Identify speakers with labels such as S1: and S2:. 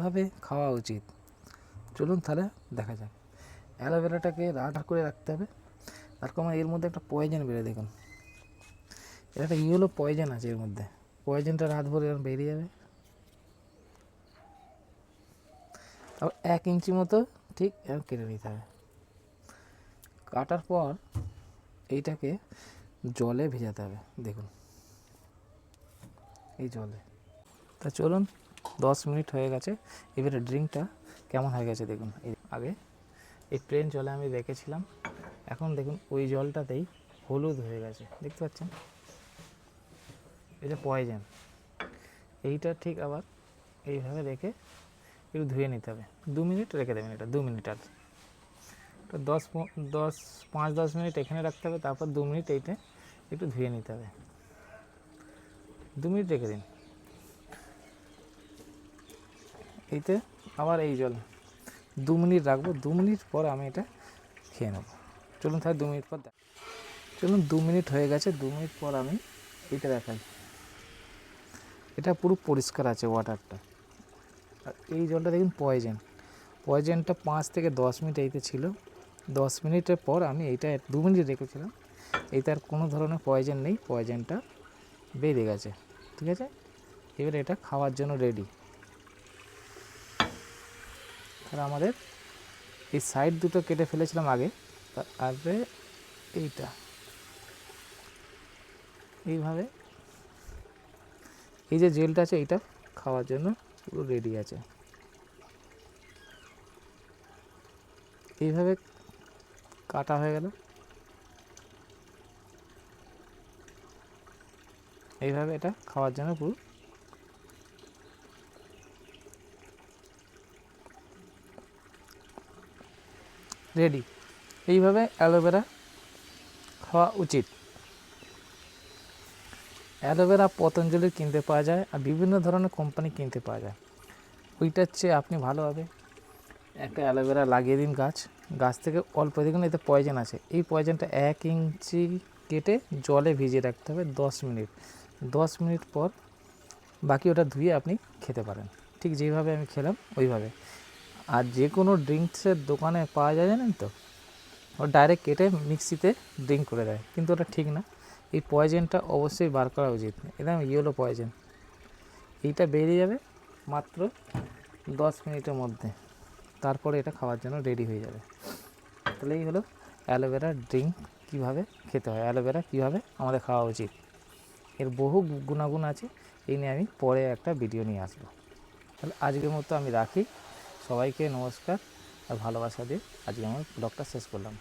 S1: কীভাবে খাওয়া উচিত? চলুন তাহলে দেখা যাক। অ্যালোভেরাটাকে রাডার করে রাখতে হবে। তার কারণ এর মধ্যে একটা পয়জন বেরোয়, দেখুন। এর একটা ইয়েলো পয়জন আছে এর মধ্যে। পয়জনটা রাত ভরে এরকম বেরিয়ে যাবে। তারপর এক ইঞ্চি মতো ঠিক এরকম কেটে নিতে হবে। কাটার পর এইটাকে জলে ভেজাতে হবে, দেখুন। এই জলে। তা চলুন দশ মিনিট হয়ে গেছে। এবারে ড্রিঙ্কটা কেমন হয়ে গেছে দেখুন। আগে এই প্লেন জলে আমি রেখেছিলাম। এখন দেখুন ওই জলটাতেই হলুদ হয়ে গেছে। দেখতে পাচ্ছেন? এটা পয়জন এইটা ঠিক আবার এইভাবে রেখে একটু ধুয়ে নিতে হবে। দু মিনিট রেখে দেবেন এটা, দু মিনিট আর। তো দশ দশ, পাঁচ, দশ মিনিট এখানে রাখতে হবে, তারপর দু মিনিট এইটা একটু ধুয়ে নিতে হবে। দু মিনিট রেখে দিন। এইতে আবার এই জল দু মিনিট রাখব, দু মিনিট পর আমি এটা খেয়ে নেব। চলুন তাহলে দু মিনিট পর চলুন দু মিনিট হয়ে গেছে, দু মিনিট পর আমি এটা দেখাই। এটা পুরো পরিষ্কার আছে ওয়াটারটা আর এই জলটা দেখুন পয়জেন পয়জেনটা পাঁচ থেকে দশ মিনিট এইতে ছিল। দশ মিনিটের পর আমি এইটা দু মিনিট রেখেছিলাম। এইটার কোনো ধরনের পয়জেন নেই পয়জেনটা বেরিয়ে গেছে। ঠিক আছে? এবার এটা খাওয়ার জন্য রেডি আর আমাদের এই সাইড দুটো কেটে ফেলেছিলাম আগে। তারপরে এইটা। এইভাবে। এই যে জেলটা আছে, এইটা খাওয়ার জন্য পুরো রেডি আছে। এইভাবে কাটা হয়ে গেল। এইভাবে এটা খাওয়ার জন্য পুরো রেডি। এইভাবে অ্যালোভেরা খাওয়া উচিত। অ্যালোভেরা পতঞ্জলির কিনতে পাওয়া যায় আর বিভিন্ন ধরনের কোম্পানি কিনতে পাওয়া যায়। ওইটার চেয়ে আপনি ভালোভাবে একটা অ্যালোভেরা লাগিয়ে দিন গাছ। গাছ থেকে অল্প দেখুন, এতে পয়জন আছে। এই পয়জনটা এক ইঞ্চি কেটে জলে ভিজিয়ে রাখতে হবে দশ মিনিট। দশ মিনিট পর বাকি ওটা ধুয়ে আপনি খেতে পারেন। ঠিক যেভাবে আমি খেলাম, ওইভাবে। আর যে কোনো ড্রিঙ্কসের দোকানে পাওয়া যায় জানেন তো? ও ডাইরেক্ট কেটে মিক্সিতে ড্রিঙ্ক করে দেয়। কিন্তু ওটা ঠিক না। এই পয়জনটা অবশ্যই বার করা উচিত। এটা ইয়েলো পয়জন এইটা বেরিয়ে যাবে মাত্র দশ মিনিটের মধ্যে। তারপরে এটা খাওয়ার জন্য রেডি হয়ে যাবে। তাহলে এই হলো অ্যালোভেরা ড্রিঙ্ক কীভাবে খেতে হয়, অ্যালোভেরা কীভাবে আমাদের খাওয়া উচিত। এর বহু গুণাগুণ আছে। এই নিয়ে আমি পরে একটা ভিডিও নিয়ে আসব। তাহলে আজকের মতো আমি রাখি। সবাইকে নমস্কার আর ভালোবাসা দিয়ে আজকে আমার ব্লগটা শেষ করলাম।